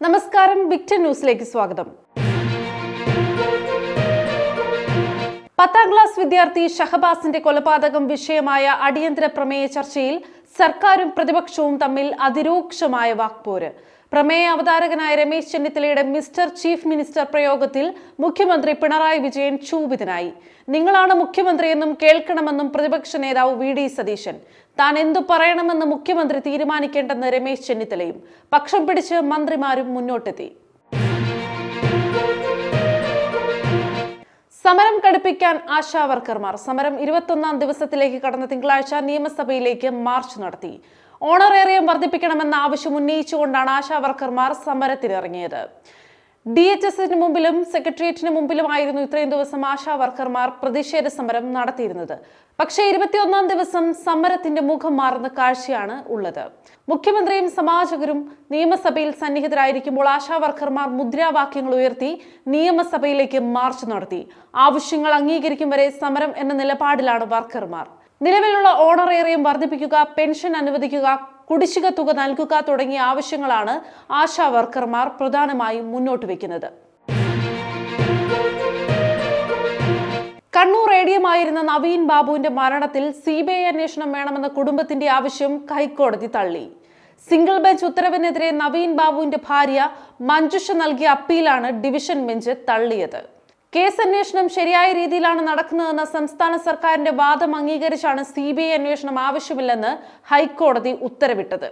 നമസ്കാരം ബിഗ് ന്യൂസിലേക്ക് സ്വാഗതം. പത്താം ക്ലാസ് വിദ്യാർത്ഥി ഷഹബാസിന്റെ കൊലപാതകം വിഷയമായ അടിയന്തര പ്രമേയ ചർച്ചയിൽ സർക്കാരും പ്രതിപക്ഷവും തമ്മിൽ അതിരൂക്ഷമായ വാക്പോര്. പ്രമേയ അവതാരകനായ രമേശ് ചെന്നിത്തലയുടെ മിസ്റ്റർ ചീഫ് മിനിസ്റ്റർ പ്രയോഗത്തിൽ മുഖ്യമന്ത്രി പിണറായി വിജയൻ ക്ഷൂഭിതനായി നിങ്ങളാണ് മുഖ്യമന്ത്രിയെന്നും കേൾക്കണമെന്നും പ്രതിപക്ഷ നേതാവ് വി ഡി സതീശൻ. താൻ എന്തു പറയണമെന്ന് മുഖ്യമന്ത്രി തീരുമാനിക്കേണ്ടെന്ന് രമേശ് ചെന്നിത്തലയും. പക്ഷം പിടിച്ച് മന്ത്രിമാരും മുന്നോട്ടെത്തി. സമരം കടുപ്പിക്കാൻ ആശാവർക്കർമാർ സമരം ഇരുപത്തൊന്നാം ദിവസത്തിലേക്ക് കടന്ന തിങ്കളാഴ്ച നിയമസഭയിലേക്ക് മാർച്ച് നടത്തി. ഓണറേറിയം വർദ്ധിപ്പിക്കണമെന്ന ആവശ്യം ഉന്നയിച്ചുകൊണ്ടാണ് ആശാ വർക്കർമാർ സമരത്തിനിറങ്ങിയത്. ഡി എച്ച് എസിന് മുമ്പിലും സെക്രട്ടേറിയറ്റിന് മുമ്പിലുമായിരുന്നു ഇത്രയും ദിവസം ആശാ വർക്കർമാർ പ്രതിഷേധ സമരം നടത്തിയിരുന്നത്. പക്ഷേ ഇരുപത്തിയൊന്നാം ദിവസം സമരത്തിന്റെ മുഖം മാറുന്ന കാഴ്ചയാണ് ഉള്ളത്. മുഖ്യമന്ത്രിയും സമാജകരും നിയമസഭയിൽ സന്നിഹിതരായിരിക്കുമ്പോൾ ആശാ വർക്കർമാർ മുദ്രാവാക്യങ്ങൾ ഉയർത്തി നിയമസഭയിലേക്ക് മാർച്ച് നടത്തി. ആവശ്യങ്ങൾ അംഗീകരിക്കും വരെ സമരം എന്ന നിലപാടിലാണ് വർക്കർമാർ. നിലവിലുള്ള ഓണറേറിയം വർദ്ധിപ്പിക്കുക പെൻഷൻ അനുവദിക്കുക കുടിശ്ശിക തുക നൽകുക തുടങ്ങിയ ആവശ്യങ്ങളാണ് ആശാ വർക്കർമാർ പ്രധാനമായും മുന്നോട്ട് വെക്കുന്നത്. കണ്ണൂർ റേഡിയമായിരുന്ന നവീൻ ബാബുവിന്റെ മരണത്തിൽ സി ബി ഐ അന്വേഷണം വേണമെന്ന കുടുംബത്തിന്റെ ആവശ്യം ഹൈക്കോടതി തള്ളി. സിംഗിൾ ബെഞ്ച് ഉത്തരവിനെതിരെ നവീൻ ബാബുവിന്റെ ഭാര്യ മഞ്ജുഷ നൽകിയ അപ്പീലാണ് ഡിവിഷൻ ബെഞ്ച് തള്ളിയത്. കേസ് അന്വേഷണം ശരിയായ രീതിയിലാണ് നടക്കുന്നതെന്ന സംസ്ഥാന സർക്കാരിന്റെ വാദം അംഗീകരിച്ചാണ് സി ബി ഐ അന്വേഷണം ആവശ്യമില്ലെന്ന് ഹൈക്കോടതി ഉത്തരവിട്ടത്.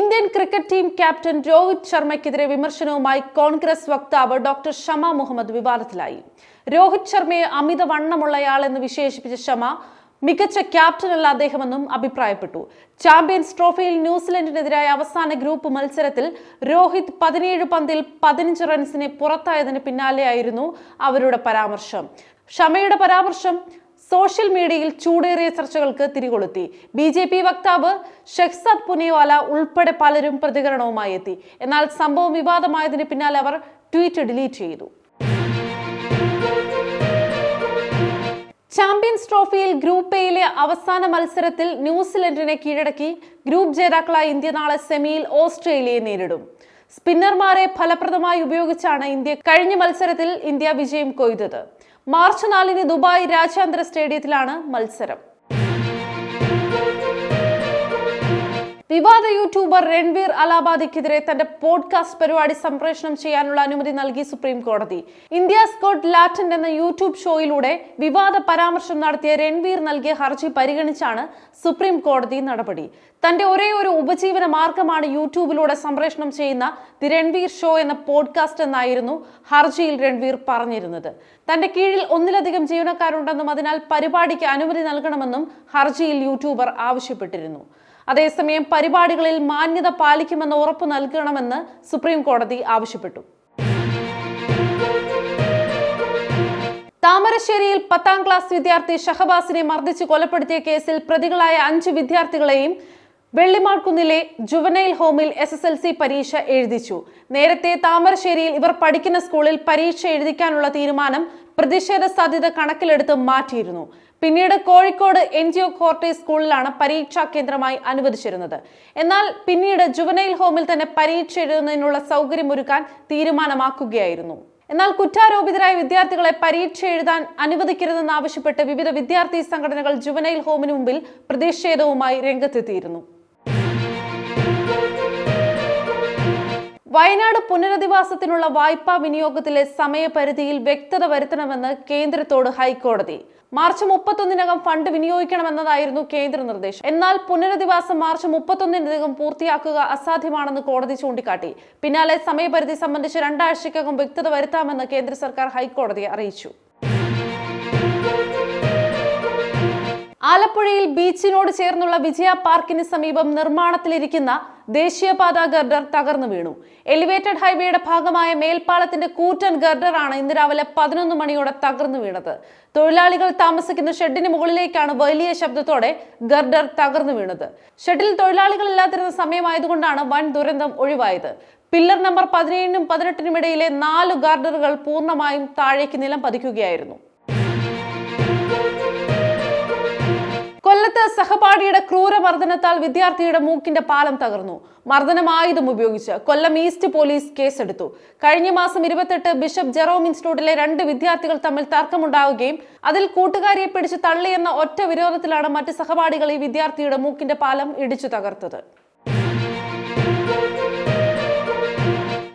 Indian cricket team captain Rohit ശർമ്മയ്ക്കെതിരെ വിമർശനവുമായി കോൺഗ്രസ് വക്താവ് ഡോക്ടർ ഷമ മുഹമ്മദ് വിവാദത്തിലായി. രോഹിത് ശർമ്മയെ അമിത വണ്ണമുള്ളയാളെന്ന് വിശേഷിപ്പിച്ച ഷമ മികച്ച ക്യാപ്റ്റനല്ല അദ്ദേഹമെന്നും അഭിപ്രായപ്പെട്ടു. ചാമ്പ്യൻസ് ട്രോഫിയിൽ ന്യൂസിലൻഡിനെതിരായ അവസാന ഗ്രൂപ്പ് മത്സരത്തിൽ രോഹിത് പതിനേഴ് പന്തിൽ പതിനഞ്ച് റൺസിന് പുറത്തായതിന് പിന്നാലെയായിരുന്നു അവരുടെ പരാമർശം. ഷമയുടെ പരാമർശം സോഷ്യൽ മീഡിയയിൽ ചൂടേറിയ ചർച്ചകൾക്ക് തിരികൊളുത്തി. ബി ജെ പി വക്താവ് ഷെഹ്സാദ് പുനിവാല ഉൾപ്പെടെ പലരും പ്രതികരണവുമായി എത്തി. എന്നാൽ സംഭവം വിവാദമായതിന് പിന്നാലെ അവർ ട്വീറ്റ് ഡിലീറ്റ് ചെയ്തു. ചാമ്പ്യൻസ് ട്രോഫിയിൽ ഗ്രൂപ്പ് എയിലെ അവസാന മത്സരത്തിൽ ന്യൂസിലൻഡിനെ കീഴടക്കി ഗ്രൂപ്പ് ജേതാക്കളായ ഇന്ത്യ നാളെ സെമിയിൽ ഓസ്ട്രേലിയയെ നേരിടും. സ്പിന്നർമാരെ ഫലപ്രദമായി ഉപയോഗിച്ചാണ് ഇന്ത്യ കഴിഞ്ഞ മത്സരത്തിൽ ഇന്ത്യ വിജയം കൊയ്തത്. മാർച്ച് നാലിന് ദുബായ് രാജ്യാന്തര സ്റ്റേഡിയത്തിലാണ് മത്സരം. വിവാദ യൂട്യൂബർ രൺവീർ അലാബാദിക്കെതിരെ തന്റെ പോഡ്കാസ്റ്റ് പരിപാടി സംപ്രേഷണം ചെയ്യാനുള്ള അനുമതി നൽകി സുപ്രീം കോടതി. ഇന്ത്യ സ്കോട്ട് ലാറ്റൻ എന്ന യൂട്യൂബ് ഷോയിലൂടെ വിവാദ പരാമർശം നടത്തിയ രൺവീർ നൽകിയ ഹർജി പരിഗണിച്ചാണ് സുപ്രീം കോടതി നടപടി. തന്റെ ഒരേ ഒരു ഉപജീവന മാർഗമാണ് യൂട്യൂബിലൂടെ സംപ്രേഷണം ചെയ്യുന്ന ദി രൺവീർ ഷോ എന്ന പോഡ്കാസ്റ്റ് എന്നായിരുന്നു ഹർജിയിൽ രൺവീർ പറഞ്ഞിരുന്നത്. തന്റെ കീഴിൽ ഒന്നിലധികം ജീവനക്കാരുണ്ടെന്നും അതിനാൽ പരിപാടിക്ക് അനുമതി നൽകണമെന്നും ഹർജിയിൽ യൂട്യൂബർ ആവശ്യപ്പെട്ടിരുന്നു. അതേസമയം പരിപാടികളിൽ മാന്യത പാലിക്കുമെന്ന് ഉറപ്പു നൽകണമെന്ന് സുപ്രീം കോടതി ആവശ്യപ്പെട്ടു. താമരശ്ശേരിയിൽ പത്താം ക്ലാസ് വിദ്യാർത്ഥി ഷഹബാസിനെ മർദ്ദിച്ച് കൊലപ്പെടുത്തിയ കേസിൽ പ്രതികളായ അഞ്ച് വിദ്യാർത്ഥികളെയും വെള്ളിമാൾക്കുന്നിലെ ജുവനൈൽ ഹോമിൽ എസ് എസ് എൽ സി പരീക്ഷ എഴുതിച്ചു. നേരത്തെ താമരശ്ശേരിയിൽ ഇവർ പഠിക്കുന്ന സ്കൂളിൽ പരീക്ഷ എഴുതിക്കാനുള്ള തീരുമാനം പ്രതിഷേധ സാധ്യത കണക്കിലെടുത്ത് മാറ്റിയിരുന്നു. പിന്നീട് കോഴിക്കോട് എൻ ജി ഒ കോർട്ടെ സ്കൂളിലാണ് പരീക്ഷാ കേന്ദ്രമായി അനുവദിച്ചിരുന്നത്. എന്നാൽ പിന്നീട് ജുവനൈൽ ഹോമിൽ തന്നെ പരീക്ഷ എഴുതുന്നതിനുള്ള സൗകര്യമൊരുക്കാൻ തീരുമാനമാക്കുകയായിരുന്നു. എന്നാൽ കുറ്റാരോപിതരായ വിദ്യാർത്ഥികളെ പരീക്ഷ എഴുതാൻ അനുവദിക്കരുതെന്നാവശ്യപ്പെട്ട് വിവിധ വിദ്യാർത്ഥി സംഘടനകൾ ജുവനൈൽ ഹോമിന് മുമ്പിൽ പ്രതിഷേധവുമായി രംഗത്തെത്തിയിരുന്നു. വയനാട് പുനരധിവാസത്തിനുള്ള വായ്പാ വിനിയോഗത്തിലെ സമയപരിധിയിൽ വ്യക്തത വരുത്തണമെന്ന് കേന്ദ്രത്തോട് ഹൈക്കോടതി. മാർച്ച് മുപ്പത്തൊന്നിനകം ഫണ്ട് വിനിയോഗിക്കണമെന്നതായിരുന്നു കേന്ദ്ര നിർദ്ദേശം. എന്നാൽ പുനരധിവാസം മാർച്ച് മുപ്പത്തൊന്നിനകം പൂർത്തിയാക്കുക അസാധ്യമാണെന്ന് കോടതി ചൂണ്ടിക്കാട്ടി. പിന്നാലെ സമയപരിധി സംബന്ധിച്ച് രണ്ടാഴ്ചക്കകം വ്യക്തത വരുത്താമെന്ന് കേന്ദ്ര സർക്കാർ ഹൈക്കോടതിയെ അറിയിച്ചു. ആലപ്പുഴയിൽ ബീച്ചിനോട് ചേർന്നുള്ള വിജയ പാർക്കിന് സമീപം നിർമ്മാണത്തിലിരിക്കുന്ന ദേശീയപാത ഗർഡർ തകർന്നു വീണു. എലിവേറ്റഡ് ഹൈവേയുടെ ഭാഗമായ മേൽപ്പാലത്തിന്റെ കൂറ്റൻ ഗർഡറാണ് ഇന്ന് രാവിലെ പതിനൊന്ന് മണിയോടെ തകർന്നു വീണത്. തൊഴിലാളികൾ താമസിക്കുന്ന ഷെഡിന് മുകളിലേക്കാണ് വലിയ ശബ്ദത്തോടെ ഗർഡർ തകർന്നു വീണത്. ഷെഡിൽ തൊഴിലാളികൾ ഇല്ലാതിരുന്ന സമയമായതുകൊണ്ടാണ് വൻ ദുരന്തം ഒഴിവായത്. പില്ലർ നമ്പർ പതിനേഴിനും പതിനെട്ടിനും ഇടയിലെ നാല് ഗർഡറുകൾ പൂർണമായും താഴേക്ക് നിലം പതിക്കുകയായിരുന്നു. കൊല്ലത്ത് സഹപാഠിയുടെ ക്രൂരമർദ്ദനത്താൽ വിദ്യാർത്ഥിയുടെ മൂക്കിന്റെ പാലം തകർന്നു. മർദ്ദനം ആയുധം ഉപയോഗിച്ച് കൊല്ലം ഈസ്റ്റ് പോലീസ് കേസെടുത്തു. കഴിഞ്ഞ മാസം ഇരുപത്തെട്ട് ബിഷപ്പ് ജെറോം ഇൻസ്റ്റിറ്റ്യൂട്ടിലെ രണ്ട് വിദ്യാർത്ഥികൾ തമ്മിൽ തർക്കമുണ്ടാവുകയും അതിൽ കൂട്ടുകാരിയെ പിടിച്ച് തള്ളിയെന്ന ഒറ്റ വിരോധത്തിലാണ് മറ്റ് സഹപാഠികൾ ഈ വിദ്യാർത്ഥിയുടെ മൂക്കിന്റെ പാലം ഇടിച്ചു തകർത്തത്.